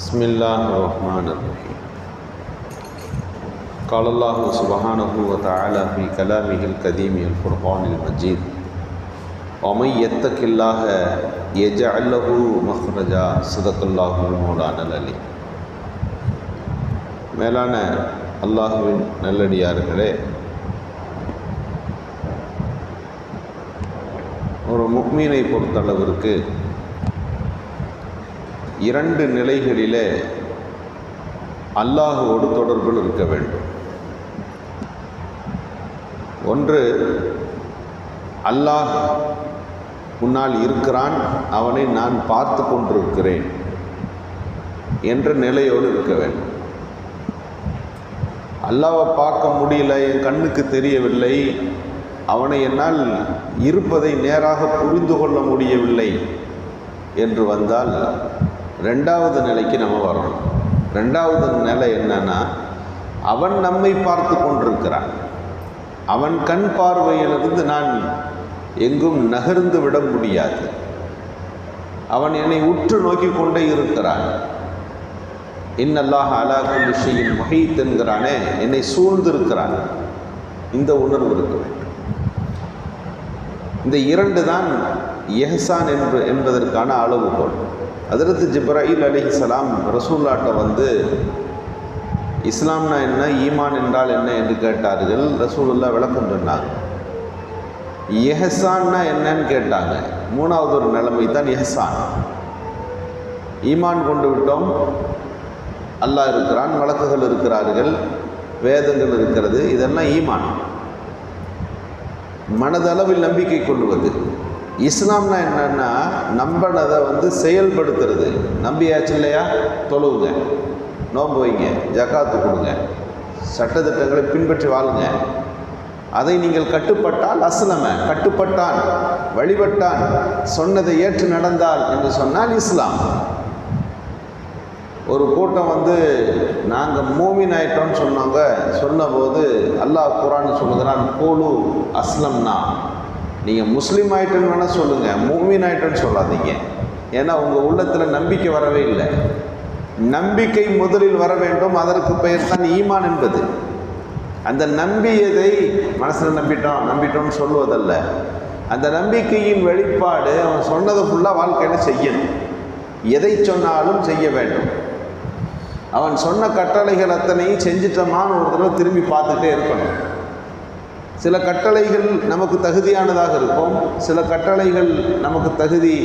بسم الله الرحمن الرحيم قال الله سبحانه وتعالى في كلامه القديم الفرقان المجيد ومن يتق الله يجعل له مخرجا صدق الله المولانا العلي மேலான அல்லாஹுவின் நல்லடியார்களே ஒரு முக்மீனை பொறுத்தளவிற்கு இரண்டு நிலைகளிலே அல்லாஹோடு தொடர்பில் இருக்க வேண்டும். ஒன்று அல்லாஹ் உன்னால் இருக்கிறான் அவனை நான் பார்த்து கொண்டிருக்கிறேன் என்ற நிலையோடு இருக்க வேண்டும். அல்லாவை பார்க்க முடியல என் கண்ணுக்கு தெரியவில்லை அவனை என்னால் இருப்பதை நேராக புரிந்து கொள்ள முடியவில்லை என்று வந்தால் ரெண்டாவது நிலைக்கு நம்ம வரணும். ரெண்டாவது நிலை என்னன்னா அவன் நம்மை பார்த்து கொண்டிருக்கிறான். அவன் கண் பார்வையிலிருந்து நான் எங்கும் நகர்ந்து விட முடியாது. அவன் என்னை உற்று நோக்கி கொண்டே இருக்கிறான். இன்னல்லாஹ் அலா குல்லி ஷையின் என்கிறானே என்னை சூழ்ந்திருக்கிறான். இந்த உணர்வு இருக்க வேண்டும். இந்த இரண்டு தான் எஹசான் என்பதற்கான அளவுகோல். அதிரத்து ஜிப்ராஹில் அலிஹலாம் ரசூல்லாட்ட வந்து இஸ்லாம்னா என்ன ஈமான் என்றால் என்ன என்று கேட்டார்கள். ரசூலுல்லா விளக்கம் சொன்னாங்க எஹசான்னா என்னன்னு கேட்டாங்க. மூணாவது ஒரு நிலைமை தான் எஹசான். ஈமான் கொண்டு விட்டோம். அல்லாஹ் இருக்கிறான் வழக்குகள் இருக்கிறார்கள் வேதங்கள் இருக்கிறது இதெல்லாம் ஈமான். மனதளவில் நம்பிக்கை கொள்வது. இஸ்லாம்னா என்னன்னா நம்பினதை வந்து செயல்படுத்துறது. நம்பியாச்சு இல்லையா? தொழுவுங்க. நோன்பு வைங்க. ஜக்காத்து கொடுங்க. சட்டத்திட்டங்களை பின்பற்றி வாழுங்க. அதை நீங்கள் கட்டுப்பட்டால் அஸ்லம. கட்டுப்பட்டான் வழிபட்டான் சொன்னதை ஏற்று நடந்தால் என்று சொன்னால் இஸ்லாம். ஒரு கூட்டம் வந்து நாங்கள் மூமின் ஆயிட்டோம்னு சொன்னாங்க. சொன்னபோது அல்லாஹ் குரான் சொல்லுகிறான் கோலு அஸ்லம்னா. நீங்கள் முஸ்லீம் ஆயிட்டோன்னு வேணால் சொல்லுங்கள் மூமின் ஆயிட்டோன்னு சொல்லாதீங்க. ஏன்னா உங்கள் உள்ளத்தில் நம்பிக்கை வரவே இல்லை. நம்பிக்கை முதலில் வர வேண்டும் அதற்கு பெயர் தான் ஈமான் என்பது. அந்த நம்பியதை மனசில் நம்பிட்டோம் நம்பிட்டோம்னு சொல்லுவதல்ல. அந்த நம்பிக்கையின் வெளிப்பாடு அவன் சொன்னதை ஃபுல்லாக வாழ்க்கையில் செய்யணும். எதை சொன்னாலும் செய்ய வேண்டும். அவன் சொன்ன கட்டளைகள் அத்தனையும் செஞ்சுட்டோமான்னு ஒரு தடவை திரும்பி பார்த்துட்டே இருக்கணும். சில கட்டளைகள் நமக்கு தகுதியானதாக இருக்கும். சில கட்டளைகள் நமக்கு தகுதி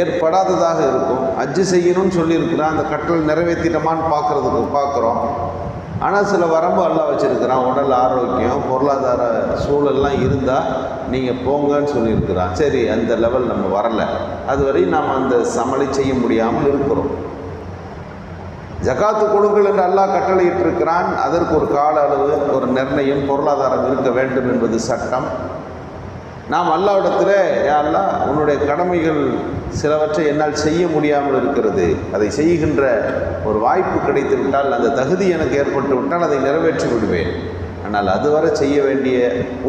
ஏற்படாததாக இருக்கும். அஜ்ஜு செய்யணும்னு சொல்லியிருக்கிறான் அந்த கட்டளை நிறைவேற்றிட்டோமான்னு பார்க்குறதுக்கு பார்க்குறோம். ஆனால் சில வரம்பு எல்லாம் வச்சுருக்கிறான். உடல் ஆரோக்கியம் பொருளாதார சூழல்லாம் இருந்தால் நீங்கள் போங்கன்னு சொல்லியிருக்கிறான். சரி அந்த லெவல் நம்ம வரலை. அதுவரை நாம் அந்த சமலை செய்ய முடியாமல் இருக்கிறோம். ஜகாத்து கொடுங்கள் என்று அல்லாஹ் கட்டளையிட்டிருக்கிறான். அதற்கு ஒரு கால அளவு ஒரு நிர்ணயம் பொருளாதாரம் இருக்க வேண்டும் என்பது சட்டம். நாம் அல்லாவிடத்தில் அல்லா உன்னுடைய கடமைகள் சிலவற்றை என்னால் செய்ய முடியாமல் இருக்கிறது. அதை செய்கின்ற ஒரு வாய்ப்பு கிடைத்து விட்டால் அந்த தகுதி எனக்கு ஏற்பட்டு விட்டால் அதை நிறைவேற்றி விடுவேன். ஆனால் அதுவரை செய்ய வேண்டிய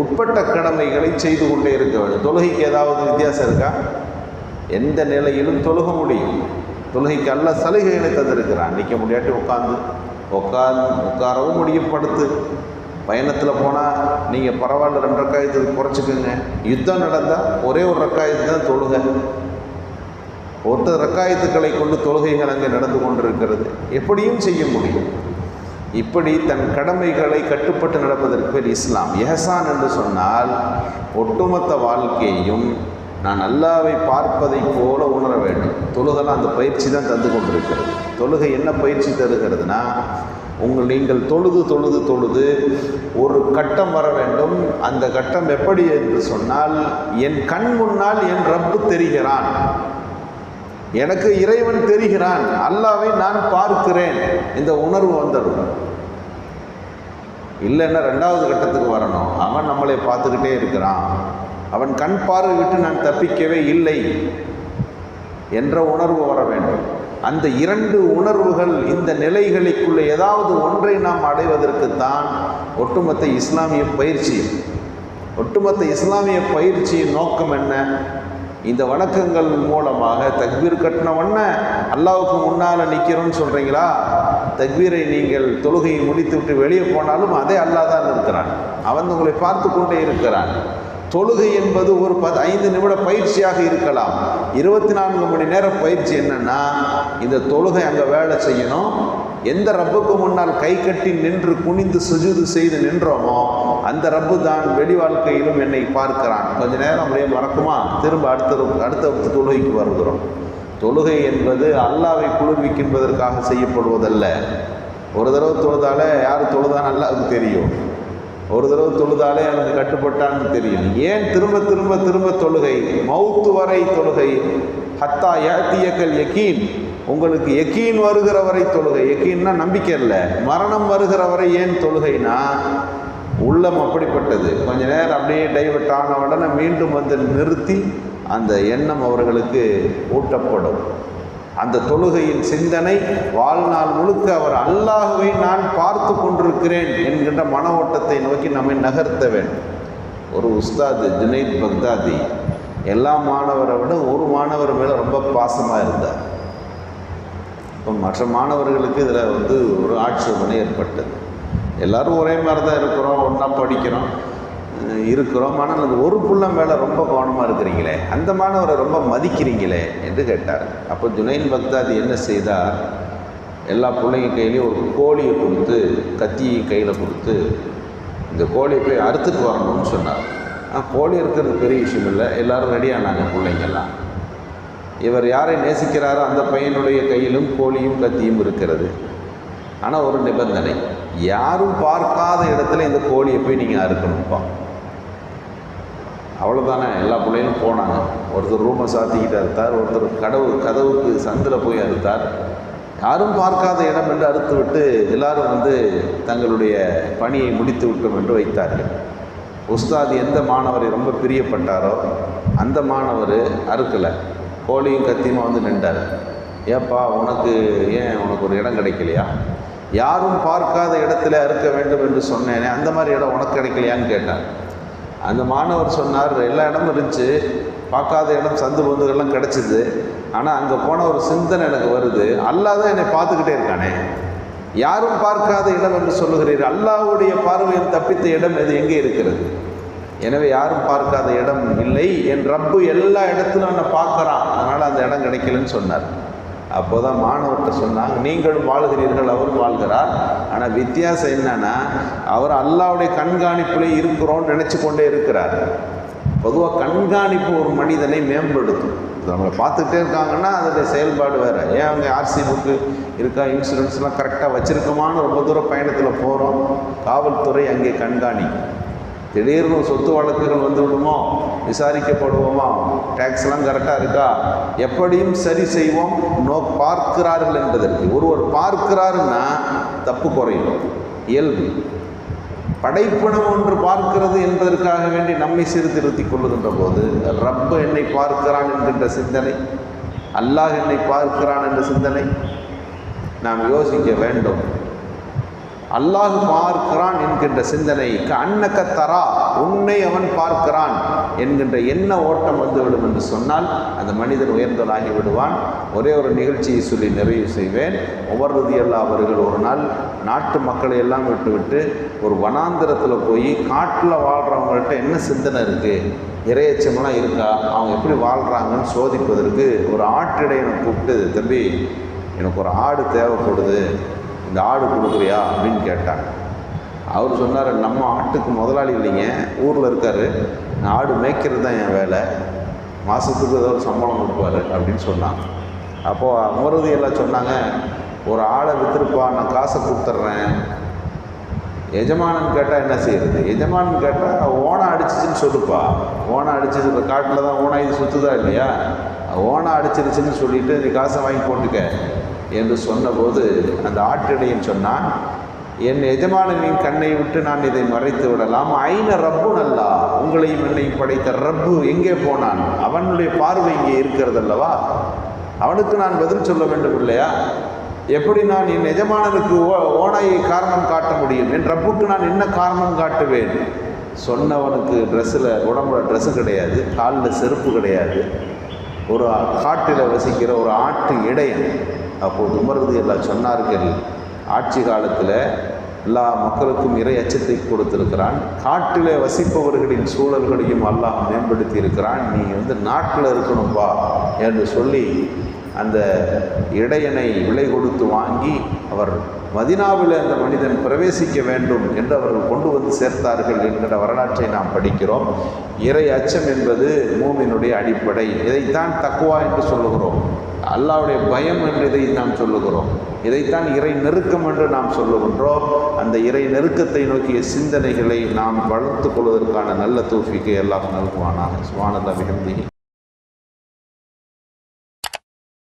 உட்பட்ட கடமைகளை செய்து கொண்டே இருக்க வேண்டும். தொழுகைக்கு ஏதாவது வித்தியாசம் இருக்கா? எந்த நிலையிலும் தொழுக முடியும். தொழுகைக்கு அல்ல சலுகைகளை தந்திருக்கிறான். நிற்க முடியாட்டி உட்காந்து உட்காந்து உட்காரவும் முடியும் படுத்து. பயணத்தில் போனால் நீங்கள் பரவாயில்ல ரெண்டு ரக்காயத்துக்கு குறைச்சிக்கோங்க. யுத்தம் நடந்தால் ஒரே ஒரு ரக்காயத்து தான் தொழுகை. ஒருத்தர் ரக்காயத்துக்களை கொண்டு தொழுகைகள் அங்கே நடந்து கொண்டிருக்கிறது. எப்படியும் செய்ய முடியும். இப்படி தன் கடமைகளை கட்டுப்பட்டு நடப்பதற்கு பேர் இஸ்லாம் எஹசான் என்று சொன்னால் ஒட்டுமொத்த வாழ்க்கையையும் நான் அல்லாவை பார்ப்பதை போல உணர வேண்டும். தொழுகெல்லாம் அந்த பயிற்சி தான் தந்து கொண்டிருக்கிறது. தொழுகை என்ன பயிற்சி தருகிறதுனா உங்கள் நீங்கள் தொழுது தொழுது தொழுது ஒரு கட்டம் வர வேண்டும். அந்த கட்டம் எப்படி என்று சொன்னால் என் கண் முன்னால் என் ரப்பு தெரிகிறான். எனக்கு இறைவன் தெரிகிறான். அல்லாவை நான் பார்க்கிறேன். இந்த உணர்வு வந்துடும் இல்லைன்னா ரெண்டாவது கட்டத்துக்கு வரணும். அவன் நம்மளை பார்த்துக்கிட்டே இருக்கிறான். அவன் கண் பார்வை விட்டு நான் தப்பிக்கவே இல்லை என்ற உணர்வு வர வேண்டும். அந்த இரண்டு உணர்வுகள் இந்த நிலைகளுக்குள்ளே ஏதாவது ஒன்றை நாம் அடைவதற்கு தான் ஒட்டுமொத்த இஸ்லாமிய பயிற்சி ஒட்டுமொத்த இஸ்லாமிய பயிற்சியின் நோக்கம் என்ன? இந்த வணக்கங்கள் மூலமாக தக்பீர் கட்டினவொன்னே அல்லாவுக்கு முன்னால் நிற்கிறோன்னு சொல்கிறீங்களா தக்பீரை நீங்கள் தொழுகையை முடித்து விட்டு வெளியே போனாலும் அதே அல்லாஹ் தான் இருக்கிறான். அவன் உங்களை பார்த்து கொண்டே இருக்கிறான். தொழுகை என்பது ஒரு பத் ஐந்து நிமிட பயிற்சியாக இருக்கலாம். இருபத்தி நான்கு மணி நேர பயிற்சி என்னன்னா இந்த தொழுகை அங்கே வேலை செய்யணும். எந்த ரப்புக்கு முன்னால் கை கட்டி நின்று குனிந்து சுஜிது செய்து நின்றோமோ அந்த ரப்பு தான் வெளி வாழ்க்கையிலும் என்னை பார்க்கிறான். கொஞ்ச நேரம் அப்படியே மறக்குமா? திரும்ப அடுத்த அடுத்த தொழுகைக்கு வருகிறோம். தொழுகை என்பது அல்லாவை குளிர்விக்கின்றதற்காக செய்யப்படுவதல்ல. ஒரு தடவை தொழுதால யார் தொழுதான் அது தெரியும். ஒரு தடவை தொழுதாலே எனக்கு கட்டுப்பட்டான்னு தெரியும். ஏன் திரும்ப திரும்ப திரும்ப தொழுகை? மவுத்து வரை தொழுகை. ஹத்தா யாத்தியக்கல் யக்கீன் உங்களுக்கு எக்கீன் வருகிற வரை தொழுகை. எக்கீன்னா நம்பிக்கை இல்லை. மரணம் வருகிற வரை ஏன் தொழுகைனா உள்ளம் அப்படிப்பட்டது. கொஞ்ச நேரம் அப்படியே டைவர்ட் ஆன உடனே மீண்டும் வந்து நிறுத்தி அந்த எண்ணம் அவர்களுக்கு ஊட்டப்படும். அந்த தொழுகையின் சிந்தனை வாழ்நாள் முழுக்க அவர் அல்லாஹுவை நான் பார்த்து கொண்டிருக்கிறேன் என்கின்ற மன ஓட்டத்தை நோக்கி நம்மை நகர்த்த வேண்டும். ஒரு உஸ்தாது ஜுனைத் பக்தாதி எல்லா மாணவரை விட ஒரு மாணவர் மேலே ரொம்ப பாசமாக இருந்தார். இப்போ மற்ற மாணவர்களுக்கு இதில் வந்து ஒரு ஆட்சேபனை ஏற்பட்டது. எல்லோரும் ஒரே மாதிரி தான் இருக்கிறோம் ஒன்றா படிக்கிறோம். இருக்கிறோம். ஆனால் அந்த ஒரு புள்ளம் மேலே ரொம்ப கவனமாக இருக்கிறீங்களே அந்த மாணவரை ரொம்ப மதிக்கிறீங்களே என்று கேட்டார். அப்போ ஜுனைன் பக்தாதி என்ன செய்தார்? எல்லா பிள்ளைங்க கையிலையும் ஒரு கோழியை கொடுத்து கத்தியை கையில் கொடுத்து இந்த கோழியை போய் அறுத்துட்டு வரணும்னு சொன்னார். ஆ கோழி இருக்கிறது பெரிய விஷயம் இல்லை. எல்லோரும் ரெடியானாங்க பிள்ளைங்கெல்லாம். இவர் யாரை நேசிக்கிறாரோ அந்த பையனுடைய கையிலும் கோழியும் கத்தியும் இருக்கிறது. ஆனால் ஒரு நிபந்தனை யாரும் பார்க்காத இடத்துல இந்த கோழியை போய் நீங்கள் அறுக்கணும்ப்பா. அவ்வளோதானே எல்லா பிள்ளைகளும் போனாங்க. ஒருத்தர் ரூமை சாத்திக்கிட்டு அறுத்தார் ஒருத்தர் கடவு கதவுக்கு சந்தில் போய் அறுத்தார். யாரும் பார்க்காத இடம் என்று அறுத்து விட்டு எல்லாரும் வந்து தங்களுடைய பணியை முடித்து விட்டோம் என்று வைத்தார்கள். உஸ்தாத் எந்த மாணவரை ரொம்ப பிரியப்பட்டாரோ அந்த மாணவர் அறுக்கலை. கோழியும் கத்தியுமா வந்து நின்றார். ஏப்பா உனக்கு ஏன் உனக்கு ஒரு இடம் கிடைக்கலையா? யாரும் பார்க்காத இடத்துல அறுக்க வேண்டும் என்று சொன்னேனே அந்த மாதிரி இடம் உனக்கு கிடைக்கலையான்னு கேட்டார். அந்த மாணவர் சொன்னார் எல்லா இடமும் இருந்துச்சு. பார்க்காத இடம் சந்து பொந்துகள்லாம் கிடச்சிது. ஆனால் அங்கே போன ஒரு சிந்தனை எனக்கு வருது. அல்லாஹ் தான் என்னை பார்த்துக்கிட்டே இருக்கானே. யாரும் பார்க்காத இடம் என்று சொல்லுகிறீர்கள் அல்லாவுடைய பார்வையில் தப்பித்த இடம் எது? எங்கே இருக்கிறது? எனவே யாரும் பார்க்காத இடம் இல்லை. என் ரப்பு எல்லா இடத்திலும் என்னை பார்க்குறான். அதனால் அந்த இடம் கிடைக்கலன்னு சொன்னார். அப்போ தான் மாணவர்கிட்ட சொன்னாங்க நீங்களும் வாழ்கிறீர்கள் அவரும் வாழ்கிறார். ஆனால் வித்தியாசம் என்னன்னா அவர் அல்லாவுடைய கண்காணிப்புலேயே இருக்கிறோன்னு நினச்சி கொண்டே இருக்கிறார். பொதுவாக கண்காணிப்பு ஒரு மனிதனை மேம்படுத்தும். நம்மளை பார்த்துக்கிட்டே இருக்காங்கன்னா அதோடைய செயல்பாடு வேறு. ஏன் அவங்க ஆர்சி புக்கு இருக்கா இன்சூரன்ஸ்லாம் கரெக்டாக வச்சுருக்கோமான்னு ரொம்ப தூரம் பயணத்தில் போகிறோம் காவல்துறை அங்கே கண்காணிக்கும். திடீர்னு சொத்து வழக்குகள் வந்து விடுமோ? விசாரிக்கப்படுவோமா? டேக்ஸ்லாம் கரெக்டாக இருக்கா? எப்படியும் சரி செய்வோம். நோ பார்க்கிறார்கள் என்பதற்கு ஒருவர் பார்க்கிறாருன்னா தப்பு குறையும். இயல்பு. படைப்பினம் ஒன்று பார்க்கிறது என்பதற்காக வேண்டி நம்மை சீர்திருத்தி கொள்ளுகின்ற போது ரப்பு என்னை பார்க்கிறான் என்கின்ற சிந்தனை அல்லாஹ் என்னை பார்க்கிறான் என்ற சிந்தனை நாம் யோசிக்க வேண்டும். அல்லாஹ் பார்க்கிறான் என்கின்ற சிந்தனை அன்னக்க தரா உன்னை அவன் பார்க்கிறான் என்கின்ற என்ன ஓட்டம் வந்துவிடும் என்று சொன்னால் அந்த மனிதன் உயர்ந்தவனாகி விடுவான். ஒரே ஒரு நிகழ்ச்சியை சொல்லி நிறைவு செய்வேன். உமர் ரதியல்லா அவர்கள் ஒரு நாள் நாட்டு மக்களை எல்லாம் விட்டுவிட்டு ஒரு வனாந்திரத்தில் போய் காட்டில் வாழ்கிறவங்கள்ட்ட என்ன சிந்தனை இருக்குது இறையச்சமெல்லாம் இருக்கா? அவங்க எப்படி வாழ்கிறாங்கன்னு சோதிப்பதற்கு ஒரு ஆட்டிடையனை கூப்பிட்டு தம்பி எனக்கு ஒரு ஆடு தேவைப்படுது. இந்த ஆடு கொடுக்குறியா அப்படின்னு கேட்டாங்க. அவர் சொன்னார் நம்ம ஆட்டுக்கு முதலாளி இல்லைங்க ஊரில் இருக்கார் ஆடு மேய்க்கிறது தான் என் வேலை மாதத்துக்கு ஏதோ ஒரு சம்பளம் கொடுப்பார் அப்படின்னு சொன்னாங்க. அப்போது அமருதி எல்லாம் சொன்னாங்க ஒரு ஆடை விற்றுருப்பா நான் காசை கொடுத்துட்றேன். எஜமானன் கேட்டால் என்ன செய்யறது? எஜமானன் கேட்டால் ஓனை அடிச்சிச்சுன்னு சொல்லுப்பா. ஓனை அடிச்சிச்சு இந்த காட்டில் தான் ஓனம் இது சுற்றுதா இல்லையா? ஓனை அடிச்சிருச்சுன்னு சொல்லிட்டு நீ காசை வாங்கி போட்டுக்க. என்று சொன்னபோது அந்த ஆட்டிடையன் சொன்னான் என் எஜமானனின் கண்ணை விட்டு நான் இதை மறைத்து விடலாம். ஐன ரப்பு நல்லா உங்களையும் என்னையும் படைத்த ரப்பு எங்கே போனான்? அவனுடைய பார்வை இங்கே இருக்கிறது அல்லவா அவனுக்கு நான் பதில் சொல்ல வேண்டும் இல்லையா? எப்படி நான் என் எஜமானனுக்கு ஓ ஓனாயை காரணம் காட்ட முடியும்? என் ரப்புக்கு நான் என்ன காரணம் காட்டுவேன்? சொன்னவனுக்கு ட்ரெஸ்ஸில் உடம்புல ட்ரெஸ்ஸு கிடையாது காலில் செருப்பு கிடையாது. ஒரு காட்டில் வசிக்கிற ஒரு ஆட்டு இடையன். அப்போது உமர்றது எல்லாம் சொன்னார்கள். ஆட்சி காலத்தில் எல்லா மக்களுக்கும் இறை அச்சத்தை கொடுத்திருக்கிறான். காட்டிலே வசிப்பவர்களின் சூழல்களையும் அல்லாஹ் மேம்படுத்தி இருக்கிறான் நீ வந்து நாட்டில் இருக்கணும்பா என்று சொல்லி அந்த இடையனை விலை கொடுத்து வாங்கி அவர் மதினாவில் அந்த மனிதன் பிரவேசிக்க வேண்டும் என்று அவர்கள் கொண்டு வந்து சேர்த்தார்கள் என்கிற வரலாற்றை நாம் படிக்கிறோம். இறை அச்சம் என்பது மூமினுடைய அடிப்படை. இதைத்தான் தக்குவா என்று சொல்லுகிறோம். அல்லாவுடைய பயம் என்று இதை நாம் சொல்லுகிறோம். இதைத்தான் இறை நெருக்கம் என்று நாம் சொல்லுகின்றோம். அந்த இறை நெருக்கத்தை நோக்கிய சிந்தனைகளை நாம் வளர்த்து கொள்வதற்கான நல்ல தூஃபிக்கை எல்லாம் நல்குவானாக. சுவானந்த மிகுந்தி